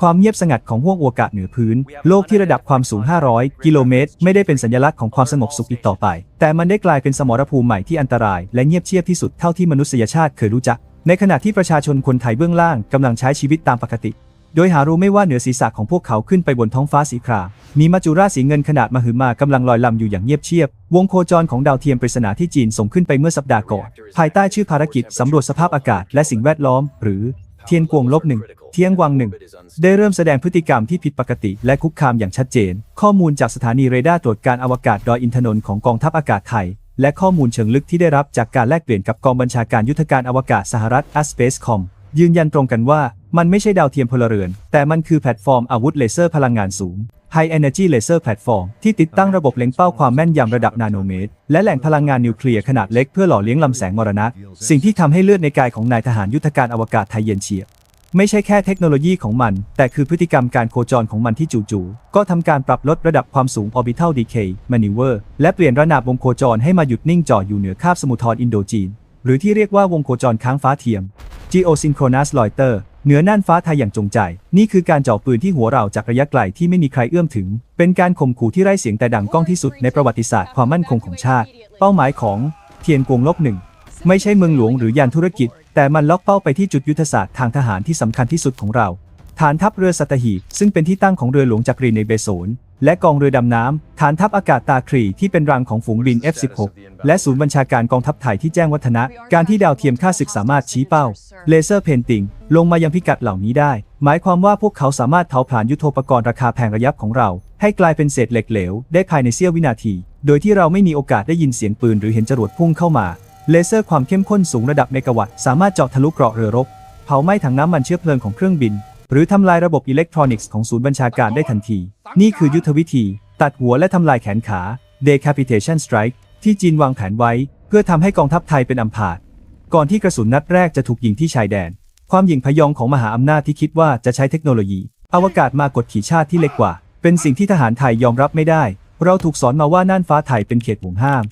ความเงียบสงัดของห้วงอวกาศเหนือพื้น โลกที่ระดับความสูง 500 กิโลเมตร ไม่ได้เป็นสัญลักษณ์ของความสงบสุขอีกต่อไป แต่มันได้กลายเป็นสมรภูมิใหม่ที่อันตราย และเงียบเชียบที่สุดเท่าที่มนุษยชาติเคยรู้จัก ในขณะที่ประชาชนคนไทยเบื้องล่างกำลังใช้ชีวิตตามปกติ โดยหารู้ไม่ว่าเหนือศีรษะของพวกเขาขึ้นไปบนท้องฟ้าสีครามมีมัจจุราชสีเงินขนาดมหึมากำลังลอยลำอยู่อย่างเงียบเชียบ วงโคจรของดาวเทียมปริศนาที่จีนส่งขึ้นไปเมื่อสัปดาห์ก่อนภายใต้ชื่อภารกิจสำรวจสภาพอากาศและสิ่งแวดล้อม หรือ เทียนกวงลบหนึ่งเทียงวังหนึ่งได้เริ่มแสดงพฤติกรรมที่ผิดปกติ และคุกคามอย่างชัดเจน ข้อมูลจากสถานีเรดาร์ตรวจการอวกาศดอยอินทนนท์ของกองทัพอากาศไทย และข้อมูลเชิงลึกที่ได้รับจากการแลกเปลี่ยนกับกองบัญชาการยุทธการอวกาศสหรัฐ a s p a c e c o m ยืนยันตรงกันว่ามันไม่ใช่ดาวเทียมพลเรือน แต่มันคือแพลตฟอร์มอาวุธเลเซอร์พลังงานสูง High Energy Laser Platform ที่ติดตั้งระบบเล็งเป้าความแม่นยำระดับนาโนเมตร และแหล่งพลังงานนิวเคลียร์ขนาดเล็กเพื่อหล่อเลี้ยงลำแสงมรณะ สิ่งที่ทำให้เลือดในกายของนายทหารยุทธการอวกาศไทยเย็นเฉียบไม่ใช่แค่เทคโนโลยีของมัน แต่คือพฤติกรรมการโคจรของมันที่จู่ๆ ก็ทำการปรับลดระดับความสูง orbital decay maneuver และเปลี่ยนระนาบวงโคจรให้มาหยุดนิ่งจ่ออยู่เหนือคาบสมุทรอินโดจีน หรือที่เรียกว่าวงโคจรค้างฟ้าเทียม geosynchronous loiter เหนือน่านฟ้าไทยอย่างจงใจ นี่คือการเจ่อปืนที่หัวเราจากระยะไกลที่ไม่มีใครเอื้อมถึง เป็นการข่มขู่ที่ไร้เสียงแต่ดังก้องที่สุดในประวัติศาสตร์ความมั่นคงของชาติ เป้าหมายของเทียนกวงลบหนึ่งไม่ใช่เมืองหลวงหรือยานธุรกิจ แต่มันล็อกเป้าไปที่จุดยุทธศาสตร์ทางทหารที่สำคัญที่สุดของเรา ฐานทัพเรือสัตหีบซึ่งเป็นที่ตั้งของเรือหลวงจักรีในเบโซน และกองเรือดำน้ำ ฐานทัพอากาศตาครีที่เป็นรังของฝูงบิน F-16 และศูนย์บัญชาการกองทัพไทยที่แจ้งวัฒนะ การที่ดาวเทียมค่าศึกสามารถชี้เป้า เลเซอร์เพนติง ลงมายังพิกัดเหล่านี้ได้ หมายความว่าพวกเขาสามารถเผาผลาญยุทโธปกรณ์ราคาแพงระยับของเรา ให้กลายเป็นเศษเหล็กเหลว ได้ภายในเสี้ยววินาที โดยที่เราไม่มีโอกาสได้ยินเสียงปืนหรือเห็นจรวดพุ่งเข้ามา เลเซอร์ความเข้มข้นสูงระดับเมกะวัตต์สามารถเจาะทะลุเกราะเรือรบ เผาไหม้ถังน้ำมันเชื้อเพลิงของเครื่องบิน หรือทำลายระบบอิเล็กทรอนิกส์ของศูนย์บัญชาการได้ทันที นี่คือยุทธวิธี ตัดหัวและทำลายแขนขา decapitation strike ที่จีนวางแผนไว้ เพื่อทำให้กองทัพไทยเป็นอัมพาตก่อนที่กระสุนนัดแรกจะถูกยิงที่ชายแดน ความหยิ่งพยองของมหาอำนาจที่คิดว่าจะใช้เทคโนโลยี อวกาศมากดขี่ชาติที่เล็กกว่า เป็นสิ่งที่ทหารไทยยอมรับไม่ได้ เราถูกสอนมาว่าน่านฟ้าไทยเป็นเขตห่วงห้าม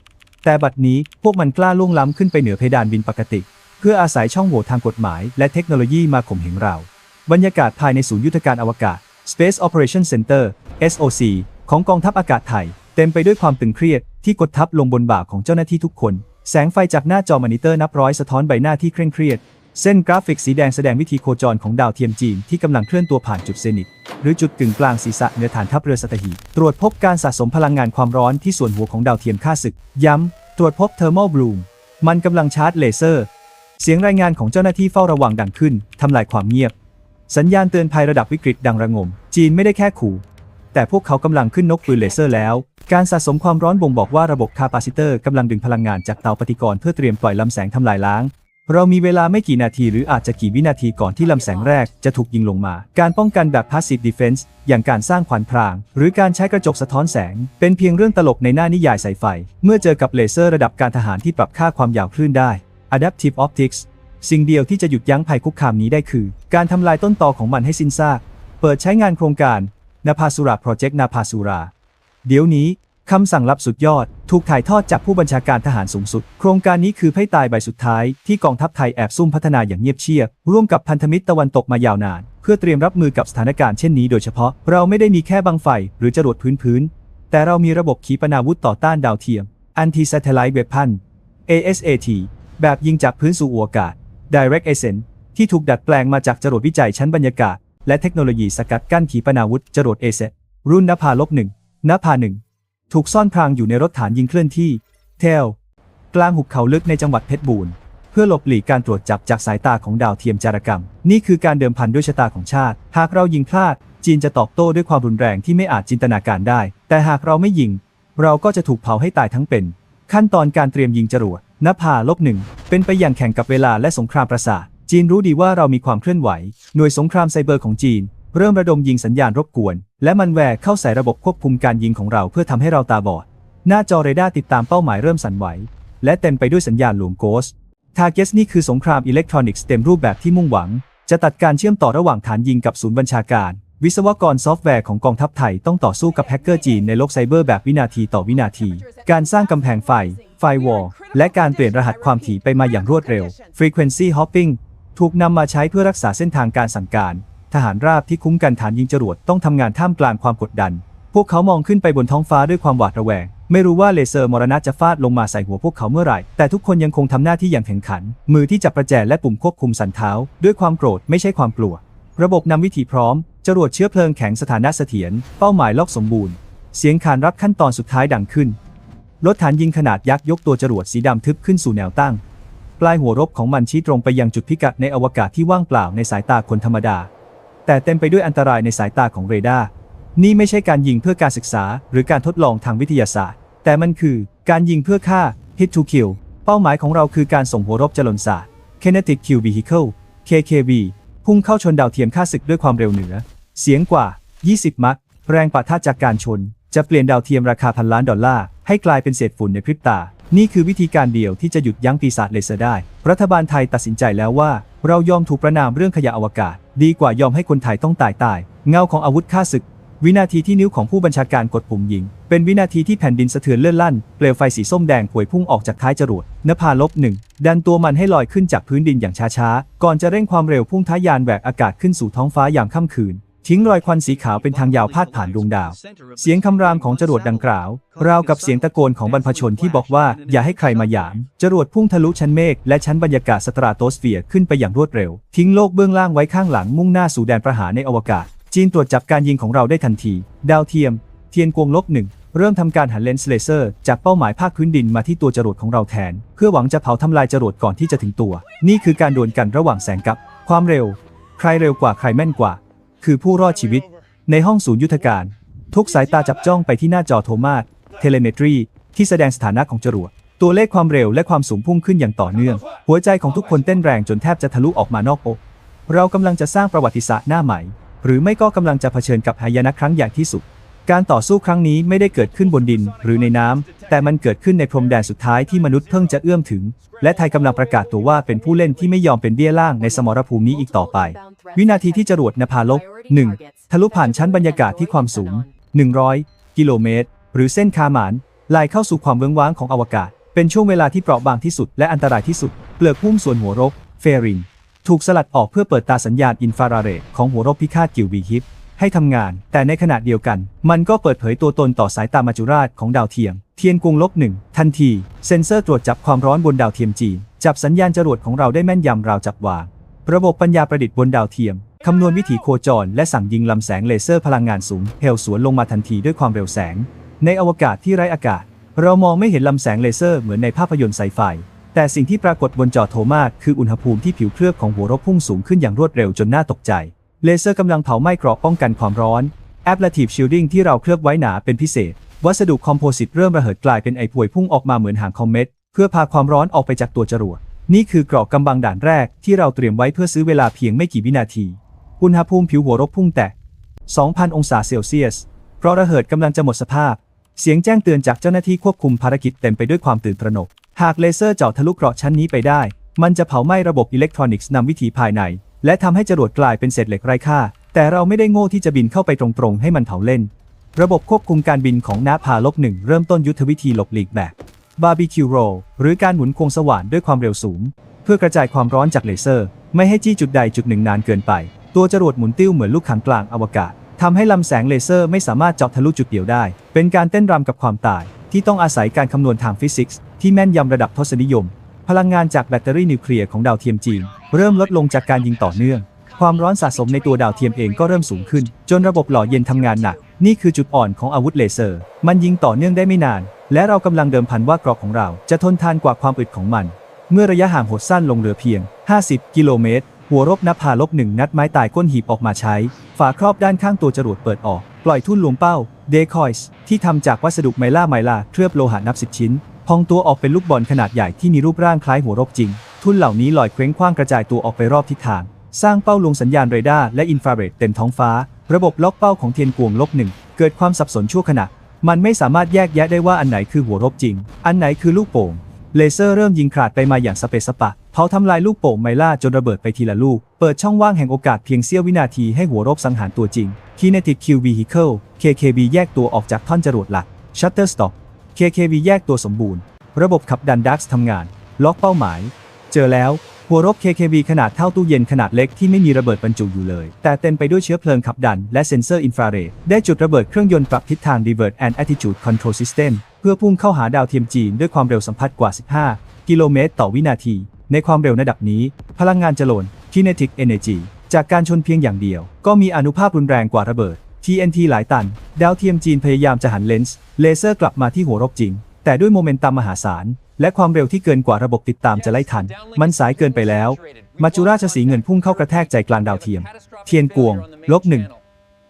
แต่บัดนี้พวกมันกล้าล่วงล้ำขึ้นไปเหนือเพดานบินปกติ เพื่ออาศัยช่องโหว่ทางกฎหมาย และเทคโนโลยีมาข่มเหงเรา บรรยากาศภายในศูนย์ยุทธการอวกาศ Space Operation Center SOC ของกองทัพอากาศไทย เต็มไปด้วยความตึงเครียดที่กดทับลงบนบ่าของเจ้าหน้าที่ทุกคน แสงไฟจากหน้าจอมอนิเตอร์นับร้อยสะท้อนใบหน้าที่เคร่งเครียด เส้นกราฟิกสีแดงแสดงวิธีโคจรของดาวเทียมจีนที่กำลังเคลื่อนตัวผ่านจุดเซนิตหรือจุดกึ่งกลางศีรษะเหนือฐานทัพเรือสัตหีตรวจพบการสะสมพลังงานความร้อนที่ส่วนหัวของดาวเทียมค่าศึก ย้ำ ตรวจพบเทอร์โมบลูมมันกำลังชาร์จเลเซอร์ เสียงรายงานของเจ้าหน้าที่เฝ้าระวังดังขึ้นทำลายความเงียบ สัญญาณเตือนภัยระดับวิกฤตดังระงม จีนไม่ได้แค่ขู่ แต่พวกเขากำลังขึ้นนกปืนเลเซอร์แล้ว การสะสมความร้อนบ่งบอกว่าระบบคาปาซิเตอร์กำลังดึงพลังงานจากเตาปฏิกรณ์เพื่อเตรียมปล่อยลำแสงทำลายล้าง เรามีเวลาไม่กี่นาทีหรืออาจจะกี่วินาทีก่อนที่ลำแสงแรกจะถูกยิงลงมา การป้องกันแบบ passive defense อย่างการสร้างขวัญพราง หรือการใช้กระจกสะท้อนแสง เป็นเพียงเรื่องตลกในหน้านิยายสายไฟ เมื่อเจอกับเลเซอร์ระดับการทหารที่ปรับค่าความยาวคลื่นได้ adaptive optics สิ่งเดียวที่จะหยุดยั้งภัยคุกคามนี้ได้คือ การทำลายต้นตอของมันให้สิ้นซาก เปิดใช้งานโครงการนาพาสุราโปรเจกต์นาพาสุรา เดี๋ยวนี้คำสั่งลับสุดยอด ถูกถ่ายทอดจากผู้บัญชาการทหารสูงสุด โครงการนี้คือไพ่ตายใบสุดท้ายที่กองทัพไทยแอบซุ่มพัฒนาอย่างเงียบเชียบ ร่วมกับพันธมิตรตะวันตกมายาวนาน เพื่อเตรียมรับมือกับสถานการณ์เช่นนี้โดยเฉพาะ เราไม่ได้มีแค่บังไฟหรือจรวดพื้นพื้น แต่เรามีระบบขีปนาวุธต่อต้านดาวเทียม Anti Satellite Weapon ASAT แบบยิงจากพื้นสู่อวกาศ Direct Ascent ที่ถูกดัดแปลงมาจากจรวดวิจัยชั้นบรรยากาศ และเทคโนโลยีสกัดกั้นขีปนาวุธจรวดเอเซรุ่นนภาลบหนึ่งนภาหนึ่งถูกซ่อนพรางอยู่ในรถฐานยิงเคลื่อนที่ เทล กลางหุบเขาลึกในจังหวัดเพชรบูรณ์ เพื่อหลบหลีกการตรวจจับจากสายตาของดาวเทียมจารกรรม นี่คือการเดิมพันด้วยชะตาของชาติ หากเรายิงพลาด จีนจะตอบโต้ด้วยความรุนแรงที่ไม่อาจจินตนาการได้ แต่หากเราไม่ยิง เราก็จะถูกเผาให้ตายทั้งเป็น ขั้นตอนการเตรียมยิงจรวด นภาลบหนึ่งเป็นไปอย่างแข่งกับเวลาและสงครามประสาท จีนรู้ดีว่าเรามีความเคลื่อนไหว หน่วยสงครามไซเบอร์ของจีน เริ่มระดมยิงสัญญาณรบกวน และมันแหวกเข้าใส่ระบบควบคุมการยิงของเราเพื่อทำให้เราตาบอด หน้าจอเรดาร์ติดตามเป้าหมายเริ่มสั่นไหว และเต็มไปด้วยสัญญาณหลวงโกสทาร์เกสนี่คือสงครามอิเล็กทรอนิกส์เต็มรูปแบบที่มุ่งหวัง จะตัดการเชื่อมต่อระหว่างฐานยิงกับศูนย์บัญชาการ วิศวกรซอฟต์แวร์ของกองทัพไทยต้องต่อสู้กับแฮกเกอร์จีนในโลกไซเบอร์แบบวินาทีต่อวินาที การสร้างกำแพงไฟ ไฟวอลและการเปลี่ยนรหัสความถี่ไปมาอย่างรวดเร็ว Frequency Hopping ถูกนำมาใช้เพื่อรักษาเส้นทางการสั่งการ ทหารราบที่คุ้มกันฐานยิงจรวดต้องทำงานท่ามกลางความกดดัน พวกเขามองขึ้นไปบนท้องฟ้าด้วยความหวาดระแวง ไม่รู้ว่าเลเซอร์มรณะจะฟาดลงมาใส่หัวพวกเขาเมื่อไหร่ แต่ทุกคนยังคงทำหน้าที่อย่างแข็งขัน มือที่จับประแจและปุ่มควบคุมสันเท้า ด้วยความโกรธไม่ใช่ความกลัว ระบบนำวิถีพร้อม จรวดเชื้อเพลิงแข็งสถานะเสถียร เป้าหมายล็อกสมบูรณ์ เสียงขานรับขั้นตอนสุดท้ายดังขึ้น รถฐานยิงขนาดยักษ์ยกตัวจรวดสีดำทึบขึ้นสู่แนวตั้ง ปลายหัวรบของมันชี้ตรงไปยังจุดพิกัดในอวกาศที่ว่างเปล่าในสายตาคนธรรมดา แต่เต็มไปด้วยอันตรายในสายตาของเรดาร์ นี่ไม่ใช่การยิงเพื่อการศึกษา หรือการทดลองทางวิทยาศาสตร์ แต่มันคือการยิงเพื่อฆ่า hit to kill เป้าหมายของเราคือการส่งหัวรบจรนศาสตร์ kinetic kill vehicle KKV พุ่งเข้าชนดาวเทียมค่าศึกด้วยความเร็วเหนือ เสียงกว่า 20 มัคแรงปะทะจากการชน จะเปลี่ยนดาวเทียมราคาพันล้านดอลลาร์ให้กลายเป็นเศษฝุ่นในพริบตา นี่คือวิธีการเดียวที่จะหยุดยั้งปีศาจเลเซอร์ได้ รัฐบาลไทยตัดสินใจแล้วว่า เรายอมถูกประนามเรื่องขยะอวกาศ ดีกว่ายอมให้คนไทยต้องตายตาย เงาของอาวุธฆ่าศึก วินาทีที่นิ้วของผู้บัญชาการกดปุ่มยิง เป็นวินาทีที่แผ่นดินสะเทือนเลื่อนลั่น เปลวไฟสีส้มแดงผวยพุ่งออกจากท้ายจรวดนภาลบหนึ่งดันตัวมันให้ลอยขึ้นจากพื้นดินอย่างช้าๆ ก่อนจะเร่งความเร็วพุ่งท้ายยานแหวกอากาศขึ้นสู่ท้องฟ้ายามค่ำคืน ทิ้งรอยควันสีขาวเป็นทางยาวพาดผ่านดวงดาว เสียงคำรามของจรวดดังกล่าว ราวกับเสียงตะโกนของบรรพชนที่บอกว่าอย่าให้ใครมาหยาม จรวดพุ่งทะลุชั้นเมฆและชั้นบรรยากาศสตราโตสเฟียร์ขึ้นไปอย่างรวดเร็ว ทิ้งโลกเบื้องล่างไว้ข้างหลังมุ่งหน้าสู่แดนประหารในอวกาศ จีนตรวจจับการยิงของเราได้ทันที ดาวเทียม เทียนกวงลบหนึ่งเริ่มทำการหันเลนส์เลเซอร์จากเป้าหมายภาคพื้นดินมาที่ตัวจรวดของเราแทน เพื่อหวังจะเผาทำลายจรวดก่อนที่จะถึงตัว นี่คือการดวลกันระหว่างแสงกับ ความเร็ว ใครเร็วกว่าใครแม่นกว่า คือผู้รอดชีวิต ในห้องศูนย์ยุทธการ ทุกสายตาจับจ้องไปที่หน้าจอโทมาสเทเลเมตรีที่แสดงสถานะของจรวดตัวเลขความเร็วและความสูงพุ่งขึ้นอย่างต่อเนื่อง หัวใจของทุกคนเต้นแรงจนแทบจะทะลุออกมานอกอกเรากำลังจะสร้างประวัติศาสตร์หน้าใหม่ หรือไม่ก็กำลังจะเผชิญกับหายนะครั้งใหญ่ที่สุด การต่อสู้ครั้งนี้ไม่ได้เกิดขึ้นบนดินหรือในน้ำ แต่มันเกิดขึ้นในพรมแดนสุดท้ายที่มนุษย์เพิ่งจะเอื้อมถึง และไทยกำลังประกาศตัวว่าเป็นผู้เล่นที่ไม่ยอมเป็นเบี้ยล่างในสมรภูมินี้อีกต่อไป วินาทีที่จรวดนภาลบ 1. ทะลุผ่านชั้นบรรยากาศที่ความสูง 100 กิโลเมตร หรือเส้นคาหมานลายเข้าสู่ความเวิ้งว้างของอวกาศ เป็นช่วงเวลาที่เปราะบางที่สุดและอันตรายที่สุด เปลือกหุ้มส่วนหัวรบเฟริง ถูกสลัดออกเพื่อเปิดตาสัญญาณอินฟราเรดของหัวรบพิฆาตกิววีฮิปให้ทำงาน แต่ในขณะเดียวกัน มันก็เปิดเผยตัวตนต่อสายตามาจุราชของดาวเทียม เทียนกรุงลบหนึ่งทันที เซ็นเซอร์ตรวจจับความร้อนบนดาวเทียมจีนจับสัญญาณจรวดของเราได้แม่นยำราวจับวางระบบปัญญาประดิษฐ์บนดาวเทียมคำนวณวิถีโคจร และสั่งยิงลำแสงเลเซอร์พลังงานสูงเฮลสวนลงมาทันทีด้วยความเร็วแสง ในอวกาศที่ไร้อากาศ เรามองไม่เห็นลำแสงเลเซอร์เหมือนในภาพยนตร์ไซไฟ แต่สิ่งที่ปรากฏบนจอโทมาสคืออุณหภูมิที่ผิวเคลือบของหัวรบพุ่งสูงขึ้นอย่างรวดเร็วจนน่าตกใจ เลเซอร์กำลังเผาไหม้เกราะป้องกันความร้อน Ablative Shielding ที่เราเคลือบไว้หนาเป็นพิเศษ วัสดุคอมโพสิตเริ่มระเหิดกลายเป็นไอป่วยพุ่งออกมาเหมือนหางคอมเมตเพื่อพาความร้อนออกไปจากตัวจรวดนี่คือเกราะกำบังด่านแรกที่เราเตรียมไว้เพื่อซื้อเวลาเพียงไม่กี่วินาที อุณหภูมิผิวหัวรบพุ่งแตะ 2,000 องศาเซลเซียส เพราะระเหิดกำลังจะหมดสภาพ เสียงแจ้งเตือนจากเจ้าหน้าที่ควบคุมภารกิจเต็มไปด้วยความตื่นตระหนก หากเลเซอร์เจาะทะลุเกราะชั้นนี้ไปได้ มันจะเผาไหม้ระบบอิเล็กทรอนิกส์นำวิถีภายใน และทำให้จรวดกลายเป็นเศษเหล็กไร้ค่า แต่เราไม่ได้โง่ที่จะบินเข้าไปตรงๆ ให้มันเผาเล่น ระบบควบคุมการบินของนาพาลบหนึ่งเริ่มต้นยุทธวิธีหลบหลีกแบบบาร์บีคิวโรหรือการหมุนควงสว่านด้วยความเร็วสูง เพื่อกระจายความร้อนจากเลเซอร์ ไม่ให้จี้จุดใดจุดหนึ่งนานเกินไป ตัวจรวดหมุนติ้วเหมือนลูกขังกลางอวกาศทำให้ลำแสงเลเซอร์ไม่สามารถเจาะทะลุจุดเดียวได้ เป็นการเต้นรำกับความตาย ที่ต้องอาศัยการคำนวณทางฟิสิกส์ ที่แม่นยำระดับทศนิยม พลังงานจากแบตเตอรี่นิวเคลียร์ของดาวเทียมจีน เริ่มลดลงจากการยิงต่อเนื่อง ความร้อนสะสมในตัวดาวเทียมเองก็เริ่มสูงขึ้น จนระบบหล่อเย็นทำงานหนัก นี่คือจุดอ่อนของอาวุธเลเซอร์ มันยิงต่อเนื่องได้ไม่นาน และเรากำลังเดิมพันว่ากรอบของเรา จะทนทานกว่าความอึดของมัน เมื่อระยะห่างหดสั้นลงเหลือเพียง 50 กิโลเมตรหัวรบนภาลบหนึ่งนัดไม้ตายก้นหีบออกมาใช้ ฝาครอบด้านข้างตัวจรวดเปิดออก ปล่อยทุ่นลวงเป้าเดคอยส์ที่ทำจากวัสดุไมล่าไมล่าเคลือบโลหะนับสิบชิ้น พองตัวออกเป็นลูกบอลขนาดใหญ่ที่มีรูปร่างคล้ายหัวรบจริง ทุ่นเหล่านี้ลอยเคว้งคว้างกระจายตัวออกไปรอบทิศทาง สร้างเป้าลงสัญญาณเรดาร์และอินฟราเรดเต็มท้องฟ้า ระบบล็อกเป้าของเทียนกวงลบหนึ่งเกิดความสับสนชั่วขณะ มันไม่สามารถแยกแยะได้ว่าอันไหนคือหัวรบจริง อันไหนคือลูกโป่ง เลเซอร์เริ่มยิงขาดไปมาอย่างสเปสปะ เผาทำลายลูกโป่งไมล่าจนระเบิดไปทีละลูก เปิดช่องว่างแห่งโอกาสเพียงเสี้ยววินาทีให้หัวรบสังหารตัวจริง Kinetic Kill Vehicle KKV แยกตัวออกจากท่อนจรวดหลัก Shutterstock KKV แยกตัวสมบูรณ์ ระบบขับดันดักส์ทำงาน ล็อกเป้าหมาย เจอแล้ว หัวรบ KKB ขนาดเท่าตู้เย็นขนาดเล็กที่ไม่มีระเบิดบรรจุอยู่เลย แต่เต็มไปด้วยเชื้อเพลิงขับดันและเซ็นเซอร์อินฟราเรดได้จุดระเบิดเครื่องยนต์ปรับทิศทาง Divert and Attitude Control System เพื่อพุ่งเข้าหาดาวเทียมจีนด้วยความเร็วสัมผัสกว่า 15 กิโลเมตรต่อวินาที ในความเร็วระดับนี้ พลังงานจรวด Kinetic Energy จากการชนเพียงอย่างเดียว ก็มีอนุภาพรุนแรงกว่าระเบิด TNT หลายตัน ดาวเทียมจีนพยายามจะหันเลนส์เลเซอร์กลับมาที่หัวรบจริง แต่ด้วยโมเมนตัมมหาศาล และความเร็วที่เกินกว่าระบบติดตามจะไล่ทัน มันสายเกินไปแล้ว มาจุราชสีเงินพุ่งเข้ากระแทกใจกลางดาวเทียม เทียนกวง ลบหนึ่ง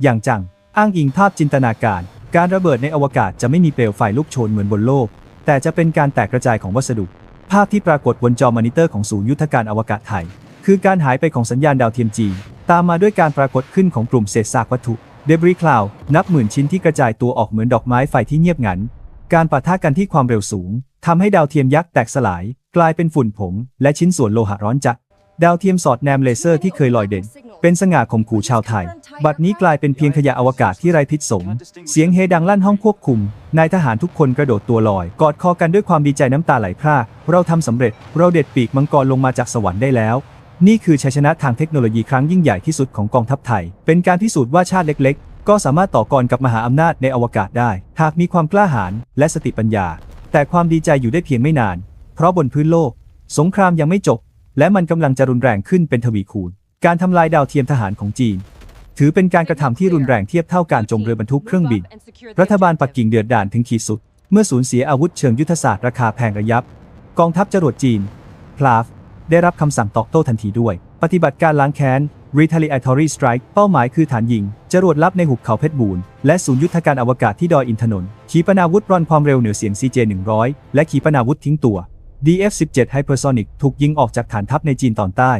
อย่างจัง อ้างอิงภาพจินตนาการ การระเบิดในอวกาศจะไม่มีเปลวไฟลุกโชนเหมือนบนโลก แต่จะเป็นการแตกกระจายของวัสดุ ภาพที่ปรากฏบนจอมอนิเตอร์ของศูนย์ยุทธการอวกาศไทย คือการหายไปของสัญญาณดาวเทียมจีนตามมาด้วยการปรากฏขึ้นของกลุ่มเศษซากวัตถุ เดบริคลาวนับหมื่นชิ้นที่กระจายตัวออกเหมือนดอกไม้ไฟที่เงียบงัน การปะทะกันที่ความเร็วสูงทำให้ดาวเทียมยักษ์แตกสลาย กลายเป็นฝุ่นผงและชิ้นส่วนโลหะร้อนจัดดาวเทียมสอดแนมเลเซอร์ที่เคยลอยเด่น เป็นสง่าข่มขู่ชาวไทย บัดนี้กลายเป็นเพียงขยะอวกาศที่ไร้พิษสงเสียงเฮดังลั่นห้องควบคุม นายทหารทุกคนกระโดดตัวลอย กอดคอกันด้วยความดีใจน้ำตาไหลพราก เราทำสำเร็จ เราเด็ดปีกมังกรลงมาจากสวรรค์ได้แล้ว นี่คือชัยชนะทางเทคโนโลยีครั้งยิ่งใหญ่ที่สุดของกองทัพไทย เป็นการพิสูจน์ว่าชาติเล็กๆ ก็สามารถต่อกรกับมหาอำนาจในอวกาศได้ หากมีความกล้าหาญและสติปัญญา แต่ความดีใจอยู่ได้เพียงไม่นาน เพราะบนพื้นโลก สงครามยังไม่จบ และมันกำลังจะรุนแรงขึ้นเป็นทวีคูณ การทำลายดาวเทียมทหารของจีน ถือเป็นการกระทำที่รุนแรงเทียบเท่าการจมเรือบรรทุกเครื่องบิน รัฐบาลปักกิ่งเดือดดาลถึงขีดสุด เมื่อสูญเสียอาวุธเชิงยุทธศาสตร์ราคาแพงระยับ กองทัพจรวดจีนพลาฟ ได้รับคำสั่งตอบโต้ทันทีด้วย ปฏิบัติการล้างแค้น retaliatory strike เป้าหมายคือฐานยิง จรวดลับในหุบเขาเพชรบูรณ์และศูนย์ยุทธการอวกาศที่ดอยอินทนนท์ขีปนาวุธร่อนความเร็วเหนือเสียง CJ-100 และขีปนาวุธทิ้งตัว DF-17 Hypersonic ถูกยิงออกจากฐานทัพในจีนตอนใต้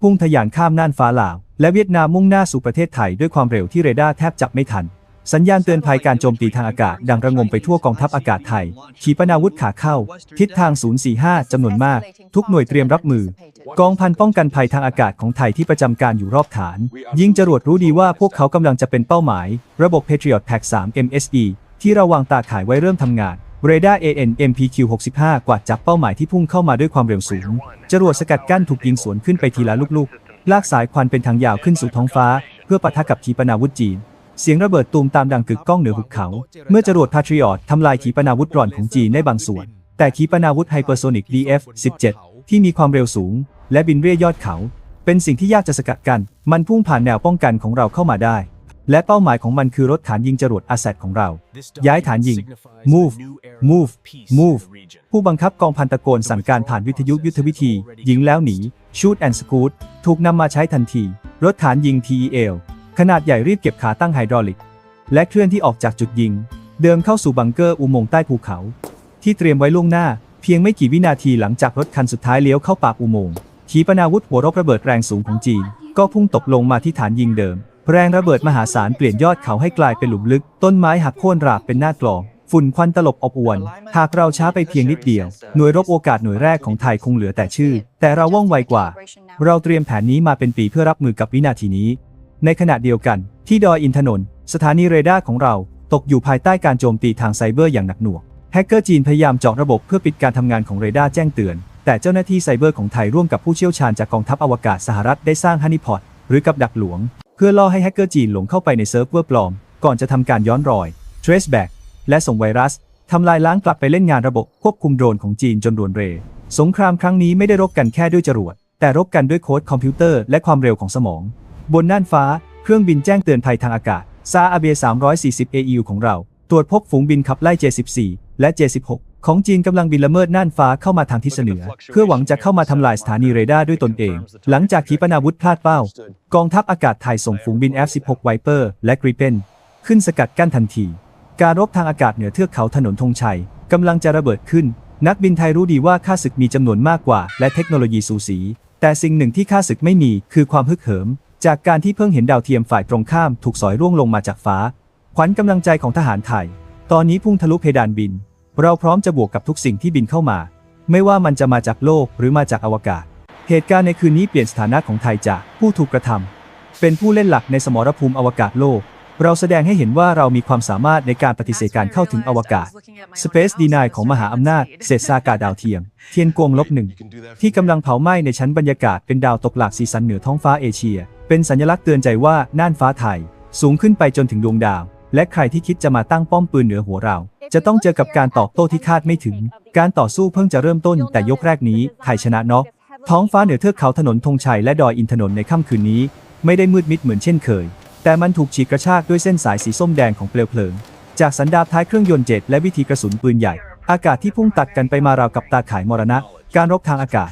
พุ่งทะยานข้ามน่านฟ้าลาว และเวียดนามมุ่งหน้าสู่ประเทศไทยด้วยความเร็วที่เรดาร์แทบจับไม่ทัน สัญญาณเตือนภัยการโจมตีทางอากาศดังระงมไปทั่วกองทัพอากาศไทย ขีปนาวุธขาเข้า ทิศทาง 045 จำนวนมาก ทุกหน่วยเตรียมรับมือ กองพันป้องกันภัยทางอากาศของไทยที่ประจำการอยู่รอบฐาน ยิงจรวดรู้ดีว่าพวกเขากำลังจะเป็นเป้าหมาย ระบบ Patriot Pack 3 MSE ที่เราวางตาข่ายไว้เริ่มทำงานเรดาร์ AN MPQ 65 กวาดจับเป้าหมายที่พุ่งเข้ามาด้วยความเร็วสูง จรวดสกัดกั้นถูกยิงสวนขึ้นไปทีละลูกๆ ลากสายควันเป็นทางยาวขึ้นสู่ท้องฟ้า เพื่อปะทะกับขีปนาวุธจีน เสียงระเบิดตูมตามดังกึกก้องเหนือหุบเขา เมื่อจรวด Patriot ทำลายขีปนาวุธร่อนของจีนได้บางส่วน แต่ขีปนาวุธไฮเปอร์โซนิก DF-17 ที่มีความเร็วสูง และบินเรียยอดเขา เป็นสิ่งที่ยากจะสกัดกัน มันพุ่งผ่านแนวป้องกันของเราเข้ามาได้ และเป้าหมายของมันคือรถฐานยิงจรวดอาแซดของเรา ย้ายฐานยิง move move move ผู้บังคับกองพันตะโกนสั่งการผ่านวิทยุยุทธวิธี ยิงแล้วหนี shoot and scoot ถูกนำมาใช้ทันที รถฐานยิง TEL ขนาดใหญ่รีบเก็บขาตั้งไฮดรอลิก และเคลื่อนที่ออกจากจุดยิง เดิมเข้าสู่บังเกอร์อุโมงค์ใต้ภูเขา ที่เตรียมไว้ล่วงหน้า เพียงไม่กี่วินาทีหลังจากรถคันสุดท้ายเลี้ยวเข้าปากอุโมงค์ขีปนาวุธหัวรบระเบิดแรงสูงของจีน ก็พุ่งตกลงมาที่ฐานยิงเดิม แรงระเบิดมหาศาลเปลี่ยนยอดเขาให้กลายเป็นหลุมลึก ต้นไม้หักโค่นราบเป็นหน้ากลองฝุ่นควันตลบอบอวน หากเราช้าไปเพียงนิดเดียว หน่วยรบโอกาสหน่วยแรกของไทยคงเหลือแต่ชื่อ แต่เราว่องไวกว่า เราเตรียมแผนนี้มาเป็นปีเพื่อรับมือกับวินาทีนี้ ในขณะเดียวกัน ที่ดอยอินทนนท์สถานีเรดาร์ของเราตกอยู่ภายใต้การโจมตีทางไซเบอร์อย่างหนักหน่วงแฮกเกอร์จีนพยายามเจาะระบบเพื่อปิดการทำงานของเรดาร์แจ้งเตือน แต่เจ้าหน้าที่ไซเบอร์ของไทยร่วมกับผู้เชี่ยวชาญจากกองทัพอวกาศสหรัฐได้สร้างฮันนี่พอตหรือกับดักหลวง เพื่อล่อให้แฮกเกอร์จีนหลงเข้าไปในเซิร์ฟเวอร์ปลอม ก่อนจะทำการย้อนรอย trace back และส่งไวรัสทำลายล้างกลับไปเล่นงานระบบควบคุมโดรนของจีนจนรวนเร สงครามครั้งนี้ไม่ได้รบกันแค่ด้วยจรวด แต่รบกันด้วยโค้ดคอมพิวเตอร์และความเร็วของสมอง บนน่านฟ้า เครื่องบินแจ้งเตือนภัยทางอากาศซาอาเบ340 AU ของเรา ตรวจพบฝูงบินขับไล่ J14 และ J16 ของจีนกำลังบินละเมิดน่านฟ้าเข้ามาทางทิศเหนือ เพื่อหวังจะเข้ามาทำลายสถานีเรดาร์ด้วยตนเอง หลังจากขีปนาวุธพลาดเป้า กองทัพอากาศไทยส่งฝูงบิน F16 Viper และ Gripen ขึ้นสกัดกั้นทันที การรบทางอากาศเหนือเทือกเขาถนนธงชัยกำลังจะระเบิดขึ้น นักบินไทยรู้ดีว่าข้าศึกมีจำนวนมากกว่า และเทคโนโลยีสูสี แต่สิ่งหนึ่งที่ข้าศึกไม่มีคือความฮึกเหิม จากการที่เพิ่งเห็นดาวเทียมฝ่ายตรงข้ามถูกสอยร่วงลงมาจากฟ้า ขวัญกำลังใจของทหารไทย ตอนนี้พุ่งทะลุเพดานบิน เราพร้อมจะบวกกับทุกสิ่งที่บินเข้ามา ไม่ว่ามันจะมาจากโลกหรือมาจากอวกาศ เหตุการณ์ในคืนนี้เปลี่ยนสถานะของไทยจากผู้ถูกกระทำเป็นผู้เล่นหลักในสมรภูมิอวกาศโลก เราแสดงให้เห็นว่าเรามีความสามารถในการปฏิเสธการเข้าถึงอวกาศ Space Deny ของมหาอำนาจเศษซากาดาวเทียม เทียนกวงลบหนึ่งที่กำลังเผาไหม้ในชั้นบรรยากาศเป็นดาวตกหลากสีสันเหนือท้องฟ้าเอเชีย เป็นสัญลักษณ์เตือนใจว่าน่านฟ้าไทย สูงขึ้นไปจนถึงดวงดาว และใครที่คิดจะมาตั้งป้อมปืนเหนือหัวเรา จะต้องเจอกับการตอบโต้ที่คาดไม่ถึง การต่อสู้เพิ่งจะเริ่มต้นแต่ยกแรกนี้ไทยชนะน็อกท้องฟ้าเหนือเทือกเขาถนนธงชัยและดอยอินทนนท์ในค่ำคืนนี้ ไม่ได้มืดมิดเหมือนเช่นเคย แต่มันถูกฉีกกระชากด้วยเส้นสายสีส้มแดงของเปลวเพลิง จากสันดาปท้ายเครื่องยนต์เจ็ตและวิธีกระสุนปืนใหญ่ อากาศที่พุ่งตัดกันไปมาราวกับตาข่ายมรณะ การรบทางอากาศ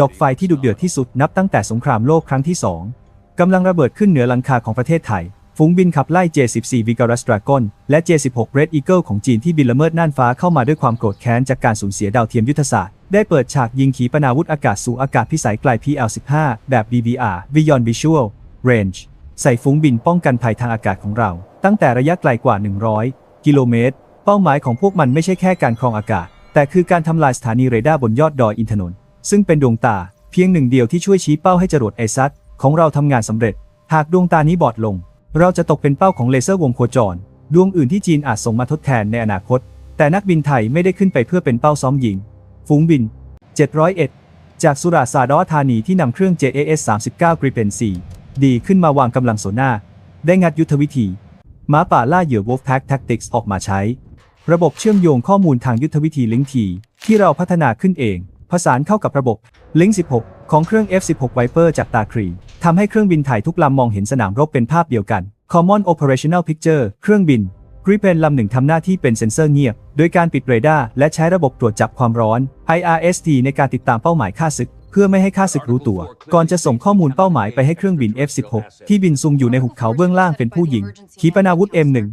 ดอกไฟที่ดุเดือดที่สุดนับตั้งแต่สงครามโลกครั้งที่2 กำลังระเบิดขึ้นเหนือหลังคาของประเทศไทย ฝูงบินขับไล่ J-14 Vigorous Dragon และ J-16 Red Eagle ของจีนที่บินละเมิดน่านฟ้าเข้ามาด้วยความโกรธแค้นจากการสูญเสียดาวเทียมยุทธศาสตร์ ได้เปิดฉากยิงขีปนาวุธอากาศสู่อากาศพิสัยไกล PL-15 แบบ BBR Beyond Visual Range ใส่ฝูงบินป้องกันภัยทางอากาศของเรา ตั้งแต่ระยะไกลกว่า 100 กิโลเมตร เป้าหมายของพวกมันไม่ใช่แค่การครองอากาศ แต่คือการทำลายสถานีเรดาร์บนยอดดอยอินทนนท์ซึ่งเป็นดวงตา เพียงหนึ่งเดียวที่ช่วยชี้เป้าให้จรวดไอซัด ของเราทำงานสำเร็จ หากดวงตานี้บอดลง เราจะตกเป็นเป้าของเลเซอร์วงโคจร ดวงอื่นที่จีนอาจส่งมาทดแทนในอนาคต แต่นักบินไทยไม่ได้ขึ้นไปเพื่อเป็นเป้าซ้อมยิง ฝูงบิน 701 จากสุราษฎร์ดอธานีที่นำเครื่อง JAS 39 Gripen 4ดีขึ้นมาวางกำลังโซน่าได้งัดยุทธวิธีม้าป่าล่าเหยื่อ Wolfpack Tactics ออกมาใช้ ระบบเชื่อมโยงข้อมูลทางยุทธวิธีลิงทีที่เราพัฒนาขึ้นเอง ผสานเข้ากับระบบ Link 16 ของเครื่อง F16 Viper จากตาครีทำให้เครื่องบินไทยทุกลำมองเห็นสนามรบเป็นภาพเดียวกัน Common Operational Picture เครื่องบิน Gripen ลำหนึ่งทำหน้าที่เป็นเซ็นเซอร์เงียบ โดยการปิดเรดาร์และใช้ระบบตรวจจับความร้อน IRST ในการติดตามเป้าหมายค่าศึก เพื่อไม่ให้ค่าศึกรู้ตัว ก่อนจะส่งข้อมูลเป้าหมายไปให้เครื่องบิน F16 ที่บินซุ่มอยู่ในหุบเขาเบื้องล่างเป็นผู้ยิง ขีปนาวุธ M1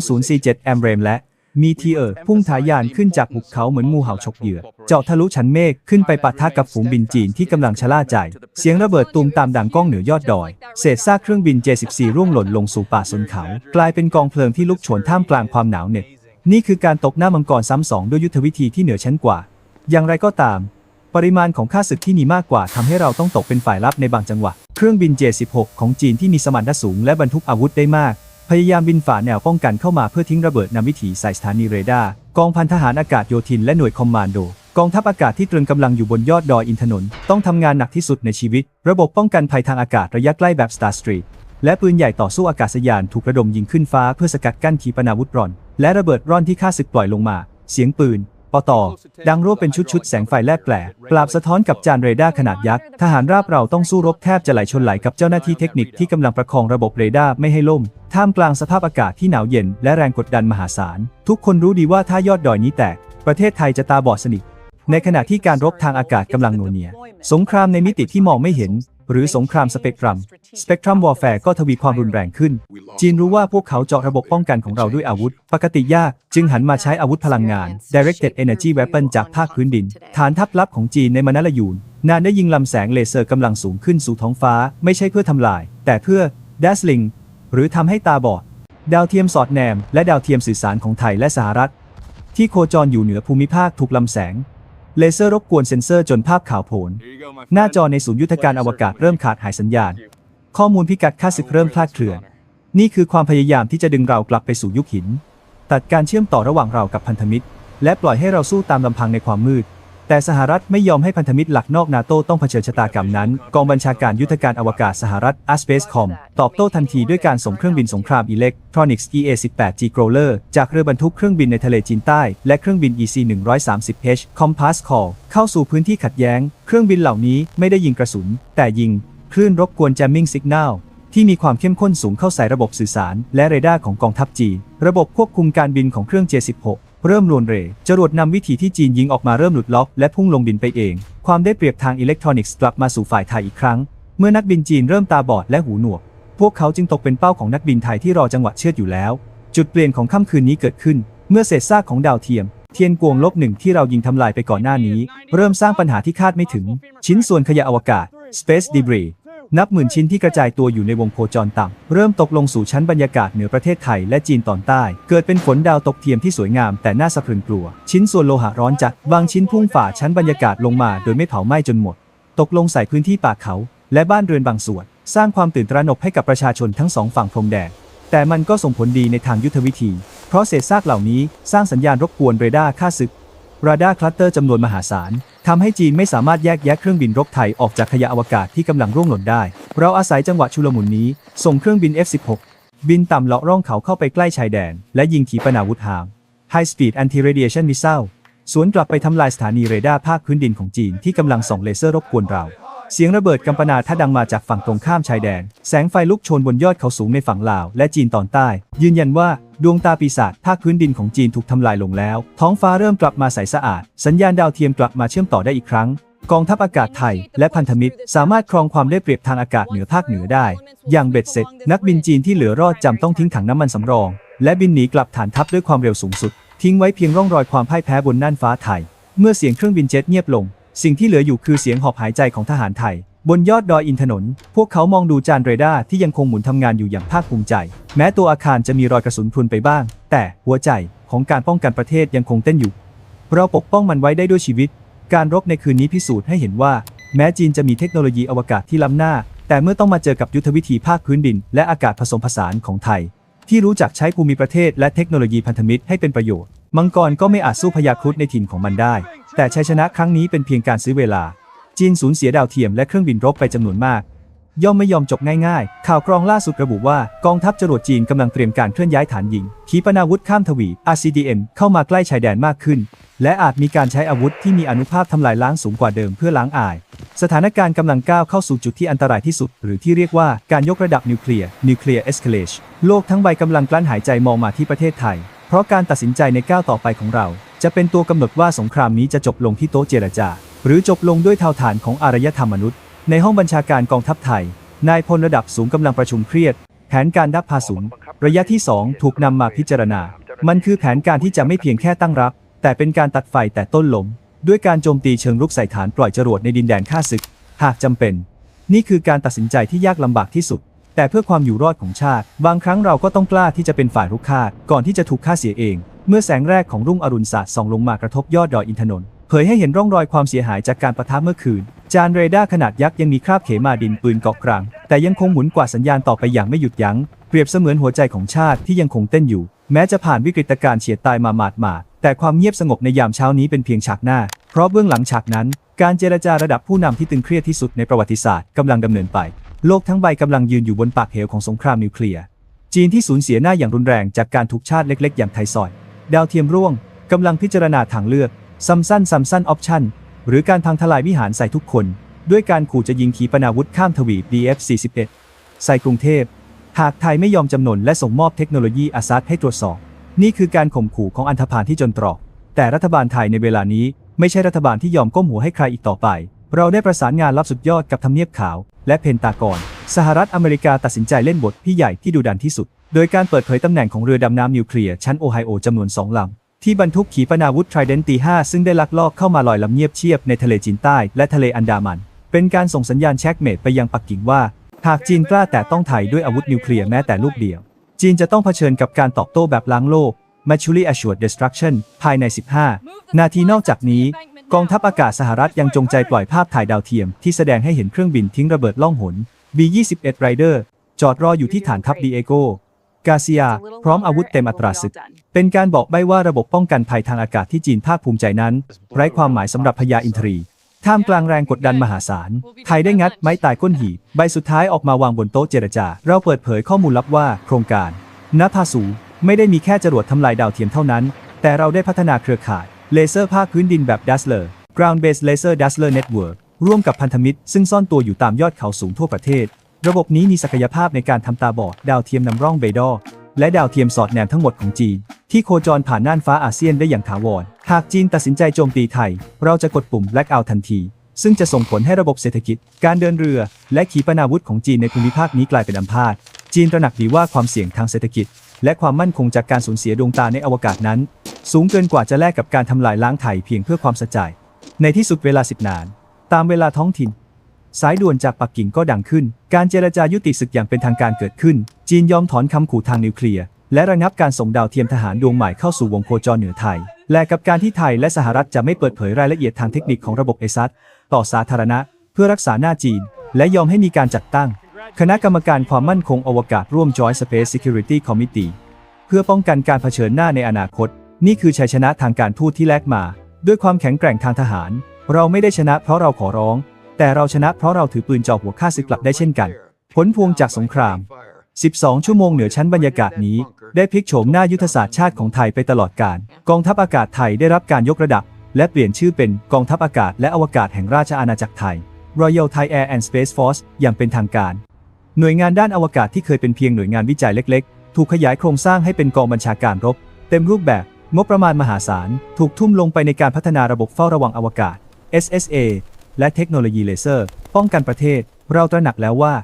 2047 a m r a m และ มีทีเออร์พุ่งทายานขึ้นจากหุบเขาเหมือนงูเห่าฉกเหยื่อ เจาะทะลุชั้นเมฆขึ้นไปปะทะกับฝูงบินจีนที่กำลังชะล่าใจ เสียงระเบิดตูมตามดังก้องเหนือยอดดอย เศษซากเครื่องบิน J14 ร่วงหล่นลงสู่ป่าสนเขา กลายเป็นกองเพลิงที่ลุกโชนท่ามกลางความหนาวเหน็บนี่คือการตกหน้ามังกรซ้ำสองด้วยยุทธวิธีที่เหนือชั้นกว่า อย่างไรก็ตาม ปริมาณของค่าศึกที่มีมากกว่าทำให้เราต้องตกเป็นฝ่ายรับในบางจังหวะ เครื่องบิน J16 ของจีนที่มีสมรรถนะสูงและบรรทุกอาวุธได้มาก พยายามบินฝ่าแนวป้องกันเข้ามาเพื่อทิ้งระเบิดนำวิถีใส่สถานีเรดาร์กองพันทหารอากาศโยธินและหน่วยคอมมานโด กองทัพอากาศที่ตรึงกำลังอยู่บนยอดดอยอินทนนท์ต้องทำงานหนักที่สุดในชีวิต ระบบป้องกันภัยทางอากาศระยะใกล้แบบ Star Street และปืนใหญ่ต่อสู้อากาศยานถูกระดมยิงขึ้นฟ้าเพื่อสกัดกั้นขีปนาวุธร่อน และระเบิดร่อนที่ข้าศึกปล่อยลงมา เสียงปืน ปตดังรั่วเป็นชุดๆ แสงไฟแลบแปลปราบสะท้อนกับจานเรดาร์ขนาดยักษ์ ทหารราบเราต้องสู้รบแทบจะไหลชนไหลกับเจ้าหน้าที่เทคนิคที่กำลังประคองระบบเรดาร์ไม่ให้ล่ม ท่ามกลางสภาพอากาศที่หนาวเย็นและแรงกดดันมหาศาล ทุกคนรู้ดีว่าถ้ายอดดอยนี้แตก ประเทศไทยจะตาบอดสนิท ในขณะที่การรบทางอากาศกำลังโนวเนีย สงครามในมิติที่มองไม่เห็น หรือสงครามสเปกตรัม สเปกตรัมวอร์แฟร์ก็ทวีความรุนแรงขึ้น จีนรู้ว่าพวกเขาเจาะระบบป้องกันของเราด้วยอาวุธ ปกติยากจึงหันมาใช้อาวุธพลังงาน Directed Energy Weapon จากภาคพื้นดิน ฐานทัพลับของจีนในมณลยูน นานได้ยิงลำแสงเลเซอร์กำลังสูงขึ้นสู่ท้องฟ้า ไม่ใช่เพื่อทำลาย แต่เพื่อ dazzling หรือทำให้ตาบอด ดาวเทียมสอดแนม และดาวเทียมสื่อสารของไทยและสหรัฐ ที่โคจรอยู่เหนือภูมิภาคถูกลำแสง เลเซอร์รบกวนเซ็นเซอร์จนภาพขาวโพลนหน้าจอในศูนย์ยุทธการอวกาศเริ่มขาดหายสัญญาณ ข้อมูลพิกัดค่าศึกเริ่มคลาดเคลื่อน นี่คือความพยายามที่จะดึงเรากลับไปสู่ยุคหิน ตัดการเชื่อมต่อระหว่างเรากับพันธมิตร และปล่อยให้เราสู้ตามลำพังในความมืด แต่สหรัฐไม่ยอมให้พันธมิตรหลักนอกนาโตต้องเผชิญชะตากรรมนั้น กองบัญชาการยุทธการอวกาศสหรัฐ a s p a c e c o m ตอบโต้ทันทีด้วยการส่งเครื่องบินสงครามอิเล็กทรอนิกส์ EA-18G Growler จากเรือบรรทุกเครื่องบินในทะเลจีนใต้ และเครื่องบิน EC-130H Compass Call เข้าสู่พื้นที่ขัดแย้ง เครื่องบินเหล่านี้ไม่ได้ยิงกระสุน แต่ยิง คลื่นรบกวน jamming signal ที่มีความเข้มข้นสูงเข้าใส่ระบบสื่อสาร และเรดาร์ของกองทัพจีนระบบควบคุมการบินของเครื่อง J16 เริ่มลวนเรจรวดนำวิถีที่จีนยิงออกมาเริ่มหลุดล็อกและพุ่งลงดินไปเอง ความได้เปรียบทางอิเล็กทรอนิกส์กลับมาสู่ฝ่ายไทยอีกครั้ง เมื่อนักบินจีนเริ่มตาบอดและหูหนวก พวกเขาจึงตกเป็นเป้าของนักบินไทยที่รอจังหวะเชือดอยู่แล้ว จุดเปลี่ยนของค่ำคืนนี้เกิดขึ้น เมื่อเศษซากของดาวเทียม เทียนกวงลบหนึ่งที่เรายิงทำลายไปก่อนหน้านี้ เริ่มสร้างปัญหาที่คาดไม่ถึง ชิ้นส่วนขยะอวกาศ Space Debris นับหมื่นชิ้นที่กระจายตัวอยู่ในวงโคจรต่ำ เริ่มตกลงสู่ชั้นบรรยากาศเหนือประเทศไทยและจีนตอนใต้ เกิดเป็นฝนดาวตกเทียมที่สวยงามแต่น่าสะพรึงกลัว ชิ้นส่วนโลหะร้อนจัดบางชิ้นพุ่งฝ่าชั้นบรรยากาศลงมาโดยไม่เผาไหม้จนหมด ตกลงใส่พื้นที่ป่าเขา และบ้านเรือนบางส่วน สร้างความตื่นตระหนกให้กับประชาชนทั้งสองฝั่งพรมแดน แต่มันก็ส่งผลดีในทางยุทธวิธี เพราะเศษซากเหล่านี้สร้างสัญญาณรบกวนเรดาร์ฆ่าศึก ราดาร์คลัสเตอร์จำนวนมหาศาลทำให้จีนไม่สามารถแยกแยะเครื่องบินรบไทยออกจากขยะอวกาศที่กำลังร่วงหล่นได้ เราอาศัยจังหวะชุลมุนนี้ ส่งเครื่องบิน F-16 บินต่ำเลาะร่องเขาเข้าไปใกล้ชายแดน และยิงขีปนาวุธหาง High Speed Anti-Radiation Missile สวนกลับไปทำลายสถานีเรดาร์ภาคพื้นดินของจีนที่กำลังส่องเลเซอร์รบกวนเรา เสียงระเบิดกำปนาทัดดังมาจากฝั่งตรงข้ามชายแดน แสงไฟลุกโชนบนยอดเขาสูงในฝั่งลาวและจีนตอนใต้ ยืนยันว่าดวงตาปีศาจภาคพื้นดินของจีนถูกทำลายลงแล้ว ท้องฟ้าเริ่มกลับมาใสสะอาด สัญญาณดาวเทียมกลับมาเชื่อมต่อได้อีกครั้ง กองทัพอากาศไทย และพันธมิตร สามารถครองความได้เปรียบทางอากาศเหนือภาคเหนือได้ อย่างเบ็ดเสร็จ นักบินจีนที่เหลือรอดจำต้องทิ้งถังน้ำมันสำรอง และบินหนีกลับฐานทัพด้วยความเร็วสูงสุด ทิ้งไว้เพียงร่องรอยความพ่ายแพ้บนน่านฟ้าไทย เมื่อเสียงเครื่องบินเจ็ตเงียบลง สิ่งที่เหลืออยู่คือเสียงหอบหายใจของทหารไทย บนยอดดอยอินทนนท์พวกเขามองดูจานเรดาร์ที่ยังคงหมุนทำงานอยู่อย่างภาคภูมิใจ แม้ตัวอาคารจะมีรอยกระสุนพรุนไปบ้าง แต่หัวใจของการป้องกันประเทศยังคงเต้นอยู่ เราปกป้องมันไว้ได้ด้วยชีวิต การรบในคืนนี้พิสูจน์ให้เห็นว่า แม้จีนจะมีเทคโนโลยีอวกาศที่ล้ำหน้า แต่เมื่อต้องมาเจอกับยุทธวิธีภาคพื้นดิน และอากาศผสมผสานของไทย ที่รู้จักใช้ภูมิประเทศและเทคโนโลยีพันธมิตรให้เป็นประโยชน์ มังกรก็ไม่อาจสู้พยาครุฑในถิ่นของมันได้ แต่ชัยชนะครั้งนี้เป็นเพียงการซื้อเวลา จีนสูญเสียดาวเทียมและเครื่องบินรบไปจำนวนมาก ย่อมไม่ยอมจบง่ายๆ ข่าวกรองล่าสุดระบุว่ากองทัพจรวดจีนกำลังเตรียมการเคลื่อนย้ายฐานยิง ขีปนาวุธข้ามทวีป RCDM เข้ามาใกล้ชายแดนมากขึ้น และอาจมีการใช้อาวุธที่มีอนุภาคทำลายล้างสูงกว่าเดิมเพื่อล้างอาย สถานการณ์กำลังก้าวเข้าสู่จุดที่อันตรายที่สุด หรือที่เรียกว่าการยกระดับนิวเคลียร์ nuclear escalation โลกทั้งใบกำลังกลั้นหายใจมองมาที่ประเทศไทย เพราะการตัดสินใจในก้าวต่อไปของเรา จะเป็นตัวกำหนดว่าสงครามนี้จะจบลงที่โต๊ะเจรจา หรือจบลงด้วยเท่าฐานของอารยธรรมมนุษย์ ในห้องบัญชาการกองทัพไทย นายพลระดับสูงกำลังประชุมเครียด แผนการดับพาสูงระยะที่ 2 ถูกนำมาพิจารณา มันคือแผนการที่จะไม่เพียงแค่ตั้งรับ แต่เป็นการตัดไฟแต่ต้นลม ด้วยการโจมตีเชิงรุกใส่ฐานปล่อยจรวดในดินแดนข้าศึก หากจำเป็น นี่คือการตัดสินใจที่ยากลำบากที่สุด แต่เพื่อความอยู่รอดของชาติ บางครั้งเราก็ต้องกล้าที่จะเป็นฝ่ายรุกคาดก่อนที่จะถูกฆ่าเสียเอง เมื่อแสงแรกของรุ่งอรุณสาดส่องลงมากระทบยอดดอยอินทนนท์เผยให้เห็นร่องรอยความเสียหายจากการประทะเมื่อคืน จานเรดาร์ขนาดยักษ์ยังมีคราบเขมาดินปืนเกาะกลาง แต่ยังคงหมุนกว่าสัญญาณต่อไปอย่างไม่หยุดยัง้ง เปรียบเสมือนหัวใจของชาติที่ยังคงเต้นอยู่ แม้จะผ่านวิกฤตการณ์เฉียดตายมาหมาดหมาดๆแต่ความเงียบสงบในยามเช้านี้เป็นเพียงฉากหน้า เพราะเบื้องหลังฉากนั้น การเจรจาระดับผู้นำที่ตึงเครียดที่สุดในประวัติศาสตร์กำลังดำเนินไป โลกทั้งใบกำลังยืนอยู่บนปากเหวของสงครามนิวเคลียร์ จีนที่สูญเสียหน้าอย่างรุนแรงจากการถูกชาติเล็ก ๆ อย่างไทซอย ดาวเทียมร่วงกำลังพิจารณาทางเลือกซัมสั้นซัมสั้นออปชั่นหรือการพังทลายวิหารใส่ทุกคน ด้วยการขู่จะยิงขีปนาวุธข้ามทวีป DF-41 ใส่กรุงเทพ หากไทยไม่ยอมจำนนและส่งมอบเทคโนโลยีอาซัดให้ตรวจสอบ นี่คือการข่มขู่ของอันธพาลที่จนตรอก แต่รัฐบาลไทยในเวลานี้ไม่ใช่รัฐบาลที่ยอมก้มหัวให้ใครอีกต่อไป เราได้ประสานงานลับสุดยอดกับทำเนียบขาว และเพนตากอนสหรัฐอเมริกาตัดสินใจเล่นบทพี่ใหญ่ที่ดุดันที่สุด โดยการเปิดเผยตำแหน่งของเรือดำน้ำนิวเคลียร์ชั้นโอไฮโอจำนวนสองลำที่บรรทุกขีปนาวุธไทรเดนตี5ซึ่งได้ลักลอบเข้ามาลอยลำเงียบเชียบในทะเลจีนใต้และทะเลอันดามัน เป็นการส่งสัญญาณแช็กเมตไปยังปักกิ่งว่า หากจีนกล้าแต่ต้องไทยด้วยอาวุธนิวเคลียร์แม้แต่ลูกเดียว จีนจะต้องเผชิญกับการตอบโต้แบบล้างโลก Mutually Assured Destruction ภายใน 15 นาทีนอกจากนี้ กองทัพอากาศสหรัฐยังจงใจปล่อยภาพถ่ายดาวเทียม ที่แสดงให้เห็นเครื่องบินทิ้งระเบิดล่องหน B-21 Rider จอดรออยู่ที่ฐานทัพดีเอโก กาเซีย พร้อมอาวุธเต็มอัตราศึก เป็นการบอกใบ้ว่าระบบป้องกันภัยทางอากาศที่จีนภาคภูมิใจนั้น ไร้ความหมายสำหรับพญาอินทรี ท่ามกลางแรงกดดันมหาศาล ไทยได้งัดไม้ตายก้นหีบใบสุดท้ายออกมาวางบนโต๊ะเจรจา เราเปิดเผยข้อมูลลับว่า โครงการนภาสูไม่ได้มีแค่จรวดทำลายดาวเทียมเท่านั้น แต่เราได้พัฒนาเครือข่ายเลเซอร์ภาคพื้นดินแบบ Dazzler Ground Based Laser Dazzler Network ร่วมกับพันธมิตร ซึ่งซ่อนตัวอยู่ตามยอดเขาสูงทั่วประเทศ ระบบนี้มีศักยภาพในการทำตาบอดดาวเทียมนำร่องเบดอและดาวเทียมสอดแนมทั้งหมดของจีน ที่โคจรผ่านน่านฟ้าอาเซียนได้อย่างถาวร หากจีนตัดสินใจโจมตีไทย เราจะกดปุ่ม Black Out ทันที ซึ่งจะส่งผลให้ระบบเศรษฐกิจ การเดินเรือ และขีปนาวุธของจีนในภูมิภาคนี้กลายเป็นอัมพาตจีนตระหนักดีว่าความเสี่ยงทางเศรษฐกิจ และความมั่นคงจากการสูญเสียดวงตาในอวกาศนั้น สูงเกินกว่าจะแลกกับการทำลายล้างไทยเพียงเพื่อความสะใจ ในที่สุดเวลาสิบนาน ตามเวลาท้องถิ่น สายด่วนจากปักกิ่งก็ดังขึ้น การเจรจายุติศึกอย่างเป็นทางการเกิดขึ้น จีนยอมถอนคำขู่ทางนิวเคลียร์ และระงับการส่งดาวเทียมทหารดวงใหม่เข้าสู่วงโคจรเหนือไทย และกับการที่ไทยและสหรัฐจะไม่เปิดเผยรายละเอียดทางเทคนิคของระบบเอซัตต่อสาธารณะ เพื่อรักษาหน้าจีน และยอมให้มีการจัดตั้ง คณะกรรมการความมั่นคงอวกาศร่วม Joint Space Security Committee เพื่อป้องกันการเผชิญหน้าในอนาคต นี่คือชัยชนะทางการทูตที่แลกมา ด้วยความแข็งแกร่งทางทหาร เราไม่ได้ชนะเพราะเราขอร้อง แต่เราชนะเพราะเราถือปืนจ่อหัวฆ่าศึกกลับได้เช่นกัน ผลพวงจากสงคราม 12 ชั่วโมงเหนือชั้นบรรยากาศนี้ ได้พลิกโฉมหน้ายุทธศาสตร์ชาติของไทยไปตลอดกาลกองทัพอากาศไทยได้รับการยกระดับ และเปลี่ยนชื่อเป็นกองทัพอากาศและอวกาศแห่งราชอาณาจักรไทย Royal Thai Air and Space Force อย่างเป็นทางการ หน่วยงานด้านอวกาศที่เคยเป็นเพียงหน่วยงานวิจัยเล็ก ๆ ถูกขยายโครงสร้างให้เป็นกองบัญชาการรบ เต็มรูปแบบงบประมาณมหาศาล ถูกทุ่มลงไปในการพัฒนาระบบเฝ้าระวังอวกาศ SSA และเทคโนโลยีเลเซอร์ ป้องกันประเทศ เราตระหนักแล้วว่า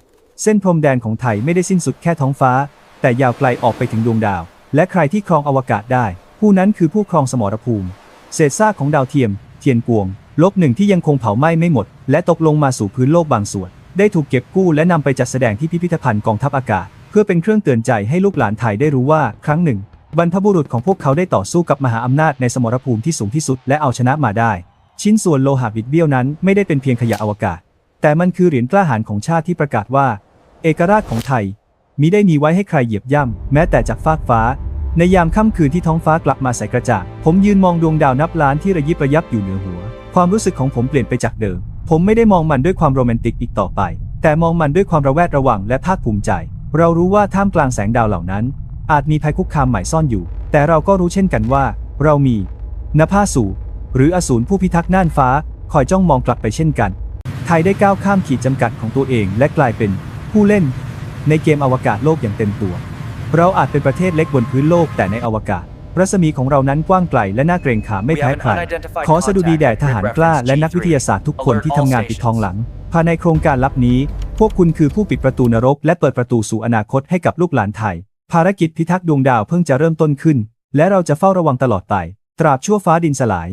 เส้นพรมแดนของไทยไม่ได้สิ้นสุดแค่ท้องฟ้า แต่ยาวไกลออกไปถึงดวงดาว และใครที่ครองอวกาศได้ ผู้นั้นคือผู้ครองสมรภูมิ เศษซากของดาวเทียม เทียนกวงลบหนึ่งที่ยังคงเผาไหม้ไม่หมด และตกลงมาสู่พื้นโลกบางส่วน ได้ถูกเก็บกู้และนำไปจัดแสดงที่พิพิธภัณฑ์กองทัพอากาศ เพื่อเป็นเครื่องเตือนใจให้ลูกหลานไทยได้รู้ว่า ครั้งหนึ่ง บรรพบุรุษของพวกเขาได้ต่อสู้กับมหาอำนาจในสมรภูมิที่สูงที่สุดและเอาชนะมาได้ ชิ้นส่วนโลหะบิดเบี้ยวนั้นไม่ได้เป็นเพียงขยะอวกาศ แต่มันคือเหรียญกล้าหาญของชาติที่ประกาศว่า เอกราชของไทยมิได้มีไว้ให้ใครเหยียบย่ำ แม้แต่จากฟากฟ้า ในยามค่ำคืนที่ท้องฟ้ากลับมาใสกระจ่างผมยืนมองดวงดาวนับล้านที่ระยิบระยับอยู่เหนือหัว ความรู้สึกของผมเปลี่ยนไปจากเดิม ผมไม่ได้มองมันด้วยความโรแมนติกอีกต่อไป แต่มองมันด้วยความระแวดระวังและภาคภูมิใจ เรารู้ว่าท่ามกลางแสงดาวเหล่านั้น อาจมีภัยคุกคามใหม่ซ่อนอยู่ แต่เราก็รู้เช่นกันว่า เรามีนภาสู หรืออสูรผู้พิทักษ์น่านฟ้า คอยจ้องมองกลับไปเช่นกัน ไทยได้ก้าวข้ามขีดจำกัดของตัวเองและกลายเป็นผู้เล่น ในเกมอวกาศโลกอย่างเต็มตัว เราอาจเป็นประเทศเล็กบนพื้นโลกแต่ในอวกาศ รัศมีของเรานั้นกว้างไกลและน่าเกรงขามไม่แพ้ใครขอสดุดีแด่ทหารกล้าและนักวิทยาศาสตร์ทุกคนที่ทำงานปิดทองหลัง ภายในโครงการลับนี้ พวกคุณคือผู้ปิดประตูนรก และเปิดประตูสู่อนาคตให้กับลูกหลานไทย ภารกิจพิทักษ์ดวงดาวเพิ่งจะเริ่มต้นขึ้น และเราจะเฝ้าระวังตลอดไป ตราบชั่วฟ้าดินสลาย